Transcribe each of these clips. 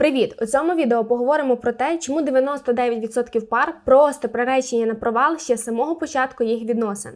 Привіт! У цьому відео поговоримо про те, чому 99% пар просто приречені на провал ще з самого початку їх відносин.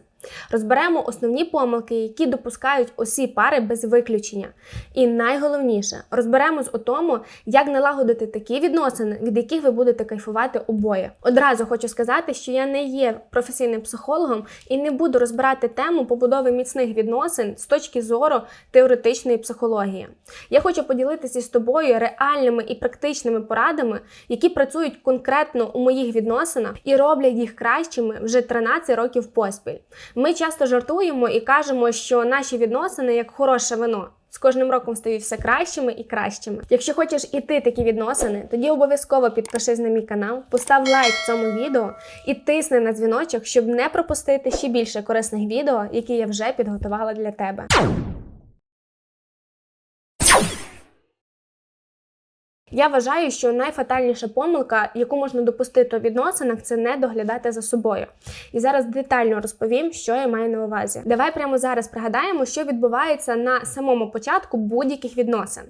Розберемо основні помилки, які допускають усі пари без виключення. І найголовніше, розберемось у тому, як налагодити такі відносини, від яких ви будете кайфувати обоє. Одразу хочу сказати, що я не є професійним психологом і не буду розбирати тему побудови міцних відносин з точки зору теоретичної психології. Я хочу поділитися з тобою реальними і практичними порадами, які працюють конкретно у моїх відносинах і роблять їх кращими вже 13 років поспіль. Ми часто жартуємо і кажемо, що наші відносини як хороше вино. З кожним роком стають все кращими і кращими. Якщо хочеш іти такі відносини, тоді обов'язково підпишись на мій канал, постав лайк цьому відео і тисни на дзвіночок, щоб не пропустити ще більше корисних відео, які я вже підготувала для тебе. Я вважаю, що найфатальніша помилка, яку можна допустити у відносинах, це не доглядати за собою. І зараз детально розповім, що я маю на увазі. Давай прямо зараз пригадаємо, що відбувається на самому початку будь-яких відносин.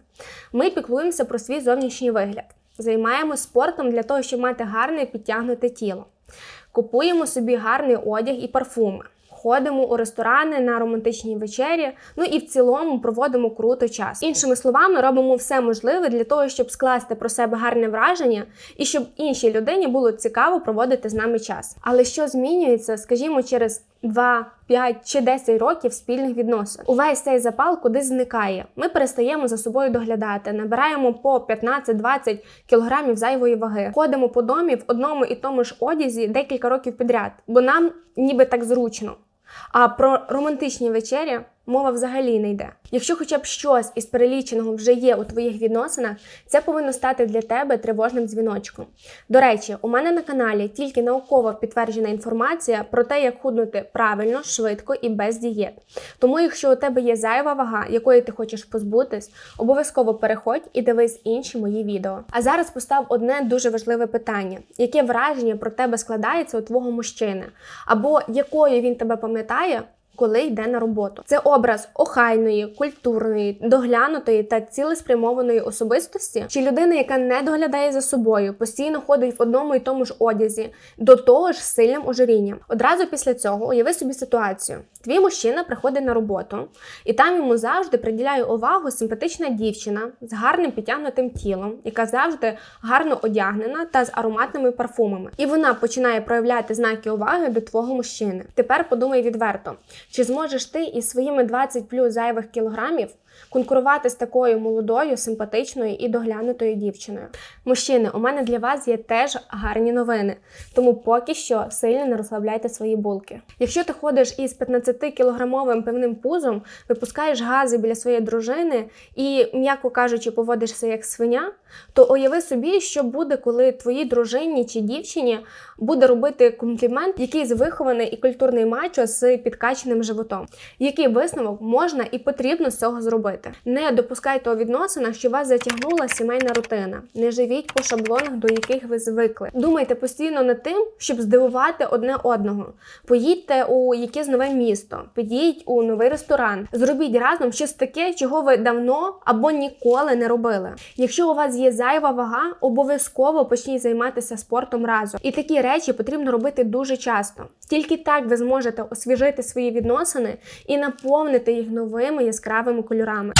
Ми піклуємося про свій зовнішній вигляд, займаємося спортом для того, щоб мати гарне і підтягнуте тіло. Купуємо собі гарний одяг і парфуми. Ходимо у ресторани на романтичній вечері, ну і в цілому проводимо круто час. Іншими словами, робимо все можливе для того, щоб скласти про себе гарне враження і щоб іншій людині було цікаво проводити з нами час. Але що змінюється, скажімо, через 2, 5 чи 10 років спільних відносин. Увесь цей запал кудись зникає. Ми перестаємо за собою доглядати, набираємо по 15-20 кілограмів зайвої ваги. Ходимо по домі в одному і тому ж одязі декілька років підряд, бо нам ніби так зручно. А про романтичні вечері мова взагалі не йде. Якщо хоча б щось із переліченого вже є у твоїх відносинах, це повинно стати для тебе тривожним дзвіночком. До речі, у мене на каналі тільки науково підтверджена інформація про те, як худнути правильно, швидко і без дієт. Тому, якщо у тебе є зайва вага, якої ти хочеш позбутись, обов'язково переходь і дивись інші мої відео. А зараз постав одне дуже важливе питання: яке враження про тебе складається у твого мужчини, або якою він тебе пам'ятає? Коли йде на роботу. Це образ охайної, культурної, доглянутої та цілеспрямованої особистості, чи людина, яка не доглядає за собою, постійно ходить в одному і тому ж одязі, до того ж сильним ожирінням. Одразу після цього уяви собі ситуацію: твій мужчина приходить на роботу, і там йому завжди приділяє увагу симпатична дівчина з гарним підтягнутим тілом, яка завжди гарно одягнена та з ароматними парфумами. І вона починає проявляти знаки уваги до твого мужчини. Тепер подумай відверто. Чи зможеш ти із своїми 20 плюс зайвих кілограмів конкурувати з такою молодою, симпатичною і доглянутою дівчиною? Мужчини, у мене для вас є теж гарні новини, тому поки що сильно не розслабляйте свої булки. Якщо ти ходиш із 15-кілограмовим певним пузом, випускаєш гази біля своєї дружини і, м'яко кажучи, поводишся як свиня, то уяви собі, що буде, коли твоїй дружині чи дівчині буде робити комплімент, якийсь вихований і культурний мачо з підкаченим животом. Який висновок можна і потрібно з цього зробити? Не допускайте у відносинах, що вас затягнула сімейна рутина. Не живіть по шаблонах, до яких ви звикли. Думайте постійно над тим, щоб здивувати одне одного. Поїдьте у якесь нове місто, підіть у новий ресторан, зробіть разом щось таке, чого ви давно або ніколи не робили. Якщо у вас є зайва вага, обов'язково почніть займатися спортом разом. І такі речі потрібно робити дуже часто. Тільки так ви зможете освіжити свої відносини і наповнити їх новими яскравими кольорами.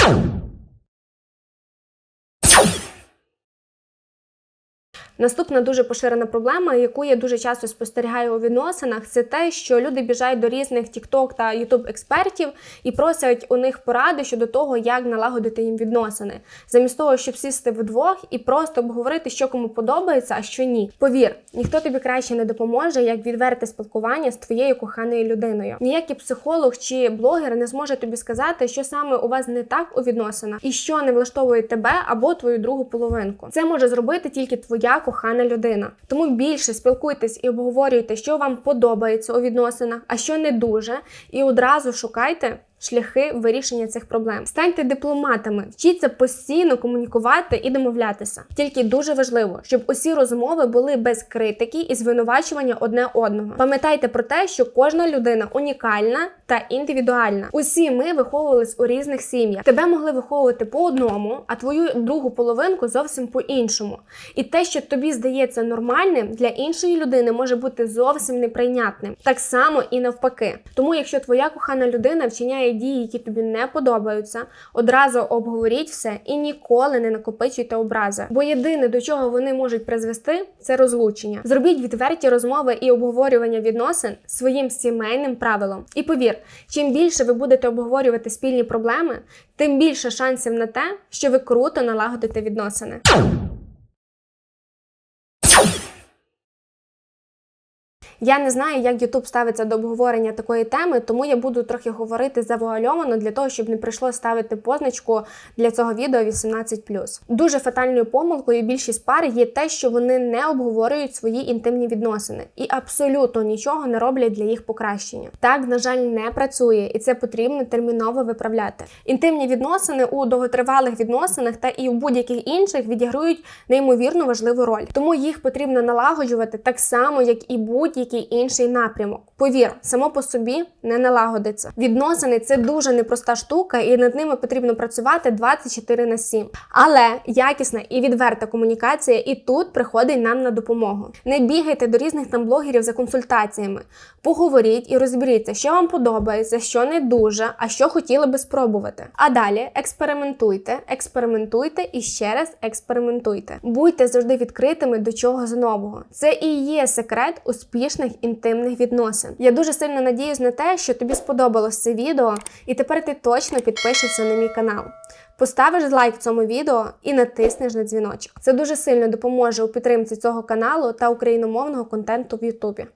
Наступна дуже поширена проблема, яку я дуже часто спостерігаю у відносинах, це те, що люди біжають до різних TikTok та YouTube експертів і просять у них поради щодо того, як налагодити їм відносини, замість того, щоб сісти вдвох і просто обговорити, що кому подобається, а що ні. Повір, ніхто тобі краще не допоможе, як відверте спілкування з твоєю коханою людиною. Ніякий психолог чи блогер не зможе тобі сказати, що саме у вас не так у відносинах і що не влаштовує тебе або твою другу половинку. Це може зробити тільки твоя кохана людина. Тому більше спілкуйтесь і обговорюйте, що вам подобається у відносинах, а що не дуже, і одразу шукайте шляхи вирішення цих проблем. Станьте дипломатами, вчіться постійно комунікувати і домовлятися. Тільки дуже важливо, щоб усі розмови були без критики і звинувачування одне одного. Пам'ятайте про те, що кожна людина унікальна та індивідуальна. Усі ми виховувались у різних сім'ях. Тебе могли виховувати по одному, а твою другу половинку зовсім по іншому. І те, що тобі здається нормальним, для іншої людини може бути зовсім неприйнятним. Так само і навпаки. Тому, якщо твоя кохана людина вчиняє дії, які тобі не подобаються, одразу обговоріть все і ніколи не накопичуйте образи. Бо єдине, до чого вони можуть призвести, це розлучення. Зробіть відверті розмови і обговорювання відносин своїм сімейним правилом. І повір, чим більше ви будете обговорювати спільні проблеми, тим більше шансів на те, що ви круто налагодите відносини. Я не знаю, як YouTube ставиться до обговорення такої теми, тому я буду трохи говорити завуальовано для того, щоб не прийшло ставити позначку для цього відео 18+. Дуже фатальною помилкою більшість пар є те, що вони не обговорюють свої інтимні відносини і абсолютно нічого не роблять для їх покращення. Так, на жаль, не працює, і це потрібно терміново виправляти. Інтимні відносини у довготривалих відносинах та і у будь-яких інших відіграють неймовірно важливу роль. Тому їх потрібно налагоджувати так само, як і будь-який інший напрямок. Повір, само по собі не налагодиться. Відносини це дуже непроста штука, і над ними потрібно працювати 24 на 7. Але якісна і відверта комунікація і тут приходить нам на допомогу. Не бігайте до різних там блогерів за консультаціями. Поговоріть і розберіться, що вам подобається, що не дуже, а що хотіли би спробувати. А далі експериментуйте, експериментуйте і ще раз експериментуйте. Будьте завжди відкритими до чогось нового. Це і є секрет успішних інтимних відносин. Я дуже сильно надіюсь на те, що тобі сподобалось це відео, і тепер ти точно підпишешся на мій канал. Поставиш лайк цьому відео і натиснеш на дзвіночок. Це дуже сильно допоможе у підтримці цього каналу та україномовного контенту в Ютубі.